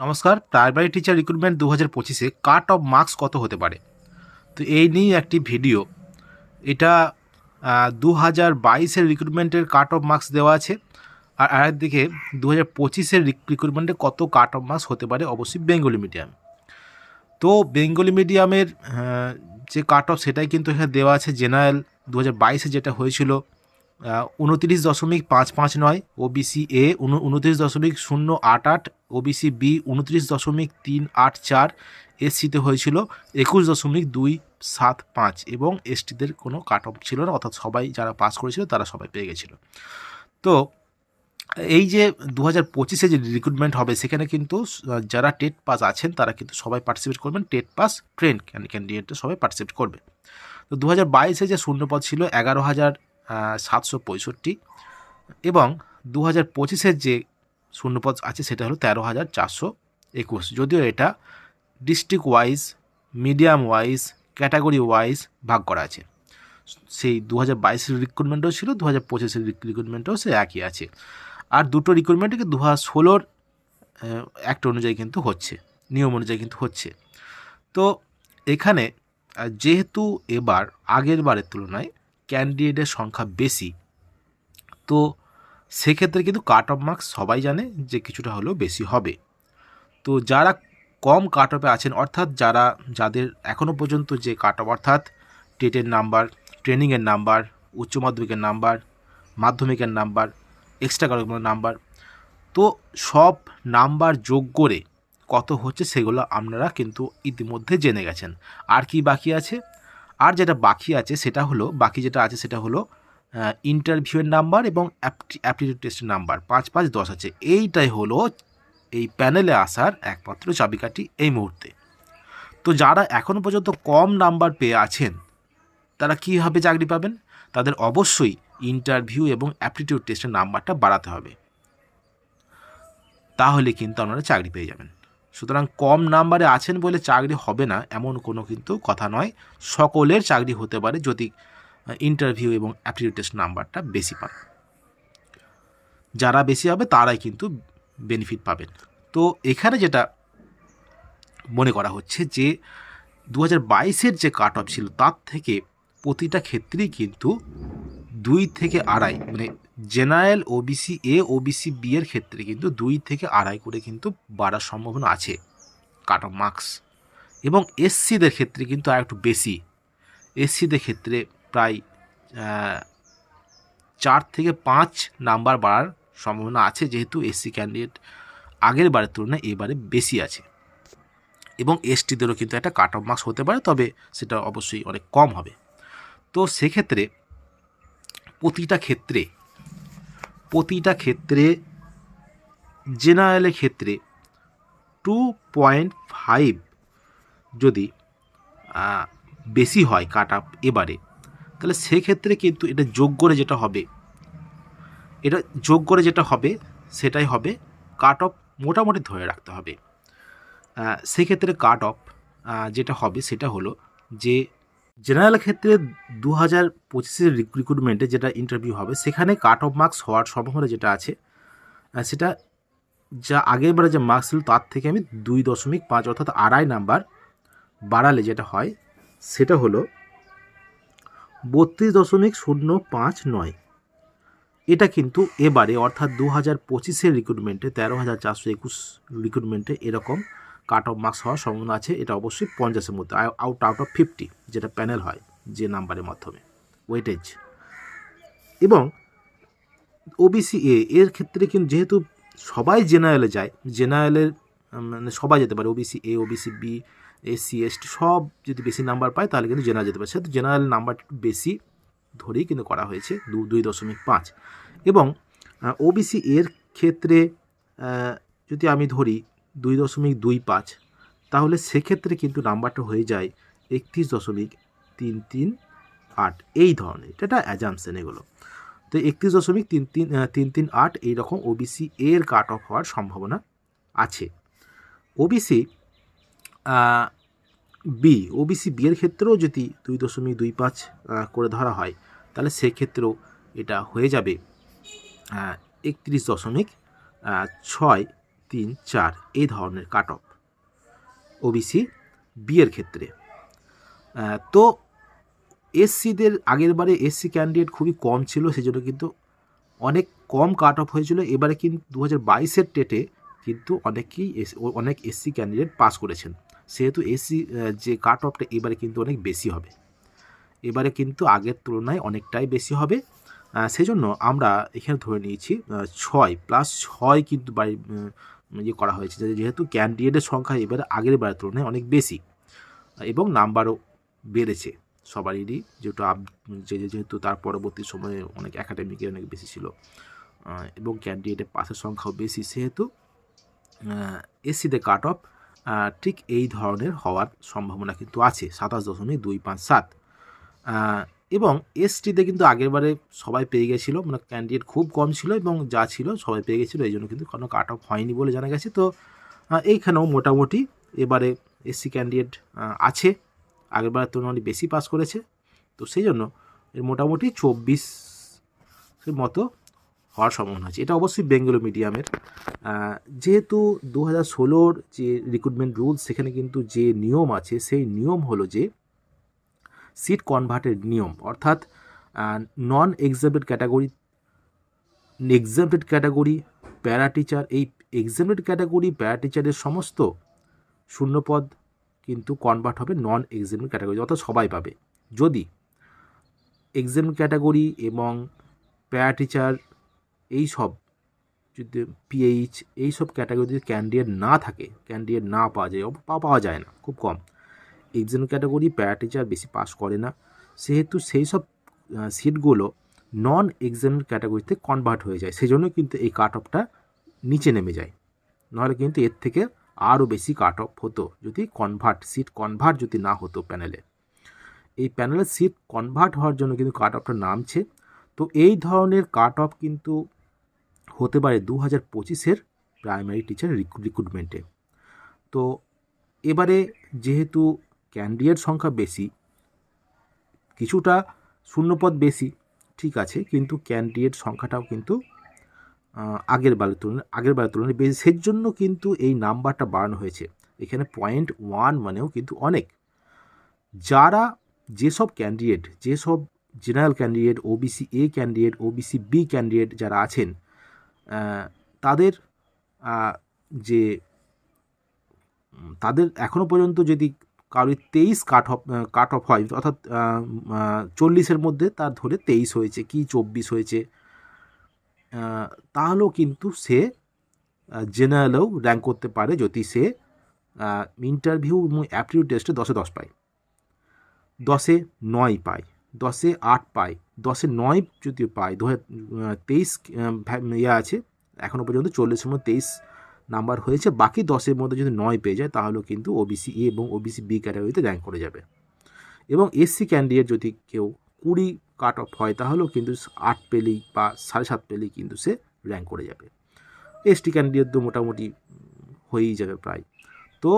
নমস্কার primary teacher recruitment দু হাজার পঁচিশে কাট অফ মার্কস কত হতে পারে? তো এই নিয়ে একটি ভিডিও এটা দু হাজার বাইশের রিক্রুটমেন্টের কাট অফ মার্কস দেওয়া আছে। আর আরেকদিকে দু হাজার পঁচিশের রিক্রুটমেন্টে কত কাট অফ মার্কস হতে পারে অবশ্যই বেঙ্গলি মিডিয়াম তো বেঙ্গলি মিডিয়ামের যে কাট অফ সেটাই কিন্তু এখানে দেওয়া আছে জেনারেল দু হাজার বাইশে যেটা হয়েছিল উনত্রিশ দশমিক পাঁচ পাঁচ নয় ও ওবিসি এ উনত্রিশ দশমিক শূন্য আট আট ওবিসি বি উনত্রিশ দশমিক তিন আট চার এসসিতে হয়েছিল একুশ দশমিক দুই সাত পাঁচ এবং এসটিদের কোনো কাট অফ ছিল না, অর্থাৎ সবাই যারা পাস করেছিল তারা সবাই পেয়ে গেছিল। তো এই যে দু হাজার পঁচিশে যে রিক্রুটমেন্ট হবে, সেখানে কিন্তু যারা টেট পাস আছেন, তারা কিন্তু সবাই পার্টিসিপেট করবেন। টেট পাস ট্রেন ক্যান্ডিডেটরা সবাই পার্টিসিপেট করবে। তো দু হাজার বাইশে যে শূন্যপদ ছিল এগারো হাজার সাতশো পঁয়ষট্টি এবং দু হাজার পঁচিশের যে শূন্যপদ আছে, সেটা হলো তেরো হাজার চারশো একুশ। যদিও এটা district wise medium wise category wise ভাগ করা আছে। সেই দু হাজার বাইশের রিক্রুটমেন্টও ছিল, দু হাজার পঁচিশের রিক্রুটমেন্টও সে একই আছে। আর দুটো রিক্রুটমেন্টকে দু হাজার ষোলোর অ্যাক্ট অনুযায়ী কিন্তু হচ্ছে, নিয়ম অনুযায়ী কিন্তু হচ্ছে। তো এখানে যেহেতু এবার আগের বারের তুলনায় ক্যান্ডিডেটের সংখ্যা বেশি, তো সেক্ষেত্রে কিন্তু কাট অফ মার্কস সবাই জানে যে কিছুটা হলেও বেশি হবে। তো যারা কম কাট অফে আছেন, অর্থাৎ যারা, যাদের এখনও পর্যন্ত যে কাট অফ অর্থাৎ টেটের নাম্বার ট্রেনিংয়ের নাম্বার উচ্চ মাধ্যমিকের নাম্বার মাধ্যমিকের নাম্বার এক্সট্রা কারিকুলার নাম্বার তো সব নাম্বার যোগ করে কত হচ্ছে সেগুলো আপনারা কিন্তু ইতিমধ্যে জেনে গেছেন। আর কি বাকি আছে? আর যেটা বাকি আছে সেটা হলো, বাকি যেটা আছে সেটা হলো ইন্টারভিউয়ের নাম্বার এবং অ্যাপটিটিউড টেস্টের নাম্বার পাঁচ পাঁচ দশ আছে। এইটাই হলো এই প্যানেলে আসার একমাত্র চাবিকাঠি এই মুহূর্তে। তো যারা এখনও পর্যন্ত কম নাম্বার পেয়ে আছেন, তারা কীভাবে চাকরি পাবেন? তাদের অবশ্যই ইন্টারভিউ এবং অ্যাপটিটিউড টেস্টের নাম্বারটা বাড়াতে হবে। তাহলে কিন্তু আপনারা চাকরি পেয়ে যাবেন। সুতরাং কম নাম্বারে আছেন বলে চাকরি হবে না, এমন কোনো কিন্তু কথা নয়। সকলের চাকরি হতে পারে যদি ইন্টারভিউ এবং অ্যাপটিটিউড টেস্ট নাম্বারটা বেশি পান। যারা বেশি হবে, তারাই কিন্তু বেনিফিট পাবেন। তো এখানে যেটা মনে করা হচ্ছে যে দু হাজার বাইশের যে কাট অফ ছিল, তার থেকে প্রতিটা ক্ষেত্রেই কিন্তু দুই থেকে আড়াই মানে general OBC A OBC B এর ক্ষেত্রে কিন্তু দুই থেকে আড়াই করে কিন্তু বাড়ার সম্ভাবনা আছে কাট অফ মার্কস এবং এসসিদের ক্ষেত্রে কিন্তু আর একটু বেশি এসসিদের ক্ষেত্রে প্রায় চার থেকে পাঁচ নাম্বার বাড়ার সম্ভাবনা আছে যেহেতু এসসি ক্যান্ডিডেট আগের বারের তুলনায় এবারে বেশি আছে। এবং এসটিদেরও কিন্তু একটা কাট অফ মার্কস হতে পারে, তবে সেটা অবশ্যই অনেক কম হবে। তো সেক্ষেত্রে প্রতিটা ক্ষেত্রে প্রতিটা ক্ষেত্রে জেনারেলের ক্ষেত্রে টু পয়েন্ট ফাইভ যদি বেশি হয় কাট আপ এবারে তাহলে সেক্ষেত্রে কিন্তু এটা যোগ করে যেটা হবে, এটা যোগ করে যেটা হবে, সেটাই হবে কাট অফ মোটামুটি ধরে রাখতে হবে। সেক্ষেত্রে কাট অফ যেটা হবে সেটা হলো যে জেনারেল ক্ষেত্রে দু হাজার পঁচিশের রিক্রুটমেন্টে যেটা ইন্টারভিউ হবে, সেখানে কাট অফ মার্কস হওয়ার সম্ভাবনা যেটা আছে সেটা যা আগের বারে যে মার্কস ছিল তার থেকে আমি দুই দশমিক পাঁচ অর্থাৎ আড়াই নাম্বার বাড়ালে যেটা হয়, সেটা হলো বত্রিশ দশমিক শূন্য পাঁচ নয়। এটা কিন্তু এবারে, অর্থাৎ দু হাজার পঁচিশের রিক্রুটমেন্টে তেরো হাজার চারশো একুশ রিক্রুটমেন্টে এরকম কাট অফ মার্কস হওয়ার সম্ভাবনা আছে। এটা অবশ্যই পঞ্চাশের মধ্যে আউট আউট অফ ফিফটি যেটা প্যানেল হয় যে নাম্বারের মাধ্যমে। ওয়েটেজ এবং ওবিসি এ এর ক্ষেত্রে কিন্তু যেহেতু সবাই জেনারেলে যায় জেনারেলের মানে সবাই যেতে পারে OBC A OBC B SC ST সব যদি বেশি নাম্বার পায়, তাহলে কিন্তু জেনারেল যেতে পারে। সেহেতু জেনারেল নাম্বার একটু বেশি ধরেই কিন্তু করা হয়েছে, দু, দুই দশমিক পাঁচ। এবং ওবিসি এর ক্ষেত্রে যদি আমি ধরি দুই দশমিক দুই পাঁচ, তাহলে সেক্ষেত্রে কিন্তু নাম্বারটা হয়ে যায় একত্রিশ দশমিক তিন তিন আট। এই ধরনের, এটা অ্যাজামশন এগুলো। তো একত্রিশ দশমিক তিন তিন তিন তিন আট এইরকম ওবিসি এর কাট অফ হওয়ার সম্ভাবনা আছে। ওবিসি বি ওবিসি বি এর ক্ষেত্রেও যদি দুই দশমিক দুই পাঁচ করে ধরা হয়, তাহলে সেক্ষেত্রেও এটা হয়ে যাবে। একত্রিশ দশমিক ছয়, তিন, চার, এই ধরনের কাট অফ ওবিসি বিয়ের ক্ষেত্রে। তো এসসিদের আগের বারে এসসি ক্যান্ডিডেট খুবই কম ছিল, সেজন্য কিন্তু অনেক কম কাট অফ হয়েছিল। এবারে কিন্তু দু হাজার বাইশের টেটে কিন্তু অনেকেই অনেক এসসি ক্যান্ডিডেট পাস করেছেন। সেহেতু এসি যে কাট অফটা এবারে কিন্তু অনেক বেশি হবে। এবারে কিন্তু আগের তুলনায় অনেকটাই বেশি হবে। আহ, সেজন্য আমরা এখানে ধরে নিয়েছি ছয় প্লাস ছয় কিন্তু বাড়ি ইয়ে করা হয়েছে। যেহেতু ক্যান্ডিডেটের সংখ্যা এবারে আগের বারের তুলনায় অনেক বেশি এবং নাম্বারও বেড়েছে। সবারই যেহেতু আপ- যে যে- যেহেতু তার পরবর্তী সময়ে অনেক একাডেমিকের অনেক বেশি ছিল এবং ক্যান্ডিডেটের পাশের সংখ্যাও বেশি সেহেতু এসিতে কাট অফ ঠিক এই ধরনের হওয়ার সম্ভাবনা কিন্তু আছে, সাতাশ দশমিক দুই পাঁচ সাত। এবং এসটিতে কিন্তু আগেরবারে সবাই পেয়ে গেছিল মানে ক্যান্ডিডেট খুব কম ছিল এবং যা ছিল সবাই পেয়ে গেছিল, এই জন্য কিন্তু কোনো কাট অফ হয়নি বলে জানা গেছে। তো এইখানেও মোটামুটি এবারে এসসি ক্যান্ডিডেট আছে আগেরবার তুলনায় বেশি পাস করেছে। তো সেই জন্য এর মোটামুটি চব্বিশের মতো হওয়ার সম্ভাবনা আছে। এটা অবশ্যই বেঙ্গলি মিডিয়ামের। যেহেতু দু হাজার ষোলোর যে রিক্রুটমেন্ট রুলস সেখানে কিন্তু যে নিয়ম আছে, সেই নিয়ম হলো যে সিট কনভার্টের নিয়ম, অর্থাৎ non exempted category exempted category para teacher এই এক্সামেড ক্যাটাগরি প্যারা টিচারের সমস্ত শূন্যপদ কিন্তু কনভার্ট হবে নন এক্সামেড ক্যাটাগরি অর্থাৎ সবাই পাবে। যদি এক্সাম ক্যাটাগরি এবং প্যারা টিচার এই সব যদি পিএইচ এই সব ক্যাটাগরিতে ক্যান্ডিডেট না থাকে ক্যান্ডিডেট না পাওয়া যায় পা- পাওয়া যায় না, খুব কম। এক্সাম ক্যাটাগরি প্যারা টিচার বেশি পাস করে না। সেহেতু সেই সব সিটগুলো নন এক্সাম ক্যাটাগরিতে কনভার্ট হয়ে যায়। সেই জন্য কিন্তু এই কাট অফটা নিচে নেমে যায়। নাহলে কিন্তু এর থেকে আরও বেশি কাট অফ হতো, যদি কনভার্ট সিট কনভার্ট যদি না হতো প্যানেলে এই প্যানেলের সিট কনভার্ট হওয়ার জন্য কিন্তু কাট অফটা নামছে। তো এই ধরনের কাট অফ কিন্তু হতে পারে দু হাজার পঁচিশের প্রাইমারি টিচার রিক্রুটমেন্টে তো এবারে যেহেতু ক্যান্ডিডেট সংখ্যা বেশি, কিছুটা শূন্যপদ বেশি, ঠিক আছে, কিন্তু ক্যান্ডিডেট সংখ্যাটাও কিন্তু আগের বারের তুলনায় আগের বারের তুলনায় বেশি। সেই জন্য কিন্তু এই নাম্বারটা বাড়ানো হয়েছে। এখানে পয়েন্ট ওয়ান মানেও কিন্তু অনেক। যারা যেসব ক্যান্ডিডেট যেসব general candidate OBC A candidate OBC B candidate যারা আছেন তাদের যে তাদের এখনও পর্যন্ত যদি কারোর তেইশ কাট অফ কাট অফ হয়, অর্থাৎ চল্লিশের মধ্যে তার ধরে তেইশ হয়েছে, কি চব্বিশ হয়েছে তাহলেও কিন্তু সে জেনারেলেও র্যাঙ্ক করতে পারে যদি সে ইন্টারভিউ এবং অ্যাপটিউড টেস্টে দশে দশ পায়। দশে নয় পায়, দশে আট পায়। দশে নয় যদি পায় দু হাজার তেইশ ইয়ে আছে এখনও পর্যন্ত চল্লিশের মধ্যে তেইশ নাম্বার হয়েছে, বাকি দশের মধ্যে যদি নয় পেয়ে যায় তাহলেও কিন্তু ওবিসি এ এবং ওবিসি বি ক্যাটাগরিতে র্যাঙ্ক করে যাবে। এবং এসসি ক্যান্ডিডেট যদি কেউ কুড়ি কাট অফ হয়, তাহলেও কিন্তু আট পেলেই বা সাড়ে সাত পেলেই কিন্তু সে র্যাঙ্ক করে যাবে। এসটি ক্যান্ডিডেট তো মোটামুটি হয়েই যাবে প্রায়। তো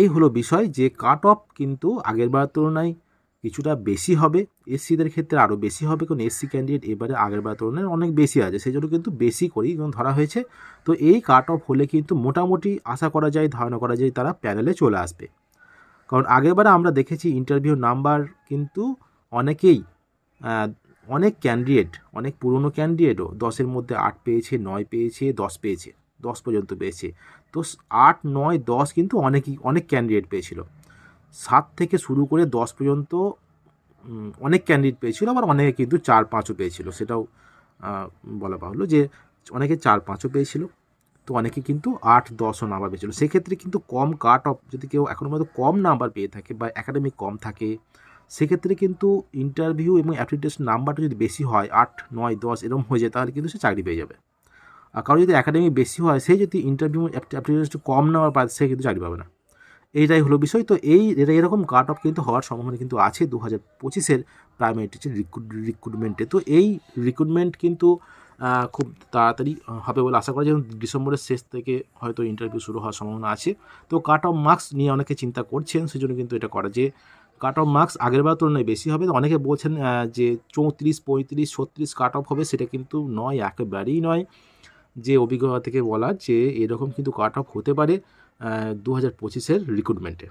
এই হলো বিষয় যে কাট অফ কিন্তু আগের বার তুলনায় কিছুটা বেশি হবে। এসসিদের ক্ষেত্রে আরও বেশি হবে, কারণ এসসি ক্যান্ডিডেট এবারে আগের বার তুলনায় অনেক বেশি আছে সেই জন্য কিন্তু বেশি করেই ধরা হয়েছে। তো এই কাট অফ হলে কিন্তু মোটামুটি আশা করা যায়, ধারণা করা যায় তারা প্যানেলে চলে আসবে। কারণ আগেরবারে আমরা দেখেছি ইন্টারভিউ নাম্বার কিন্তু অনেকেই অনেক ক্যান্ডিডেট অনেক পুরনো ক্যান্ডিডেটও দশের মধ্যে আট পেয়েছে, নয় পেয়েছে, দশ পেয়েছে, দশ পর্যন্ত পেয়েছে। তো আট, নয়, দশ কিন্তু অনেকই, অনেক ক্যান্ডিডেট পেয়েছিল। সাত থেকে শুরু করে দশ পর্যন্ত অনেক ক্যান্ডিডেট পেয়েছিল, আবার অনেকে কিন্তু চার পাঁচও পেয়েছিল। সেটাও বলা বাহুল্য যে অনেকে চার পাঁচও পেয়েছিল। তো অনেকে কিন্তু আট, দশও নাম্বার পেয়েছিল। সেক্ষেত্রে কিন্তু কম কাট অফ যদি কেউ এখনও মধ্যে কম নাম্বার পেয়ে থাকে বা একাডেমিক কম থাকে, সেক্ষেত্রে কিন্তু ইন্টারভিউ এবং অ্যাপ্টিটিউড নাম্বারটা যদি বেশি হয়, আট, নয়, দশ এরকম হয়ে যায়, তাহলে কিন্তু সে চাকরি পেয়ে যাবে। আর কারও যদি একাডেমিক বেশি হয়, সে যদি ইন্টারভিউ অ্যাপ্টিটিউড কম নাম্বার পায়, সে কিন্তু চাকরি পাবে না। এইটাই হলো বিষয়। তো এই এরকম কাট অফ কিন্তু হওয়ার সম্ভাবনা কিন্তু আছে দু হাজার পঁচিশের প্রাইমারি টিচার রিক্রুটমেন্টে তো এই রিক্রুটমেন্ট কিন্তু খুব তাড়াতাড়ি হবে বলে আশা করা যায়। ডিসেম্বরের শেষ থেকে হয়তো ইন্টারভিউ শুরু হওয়ার সম্ভাবনা আছে। তো কাট অফ মার্কস নিয়ে অনেকে চিন্তা করছেন, সেজন্য কিন্তু এটা করা যে কাট অফ মার্কস আগের বার তুলনায় বেশি হবে। অনেকে বলছেন যে চৌত্রিশ, পঁয়ত্রিশ, ছত্রিশ কাট অফ হবে, সেটা কিন্তু নয়, একেবারেই নয়। যে অভিজ্ঞতা থেকে বলা যে এরকম কিন্তু কাট অফ হতে পারে। দু হাজার পঁচিশের রিক্রুটমেন্টে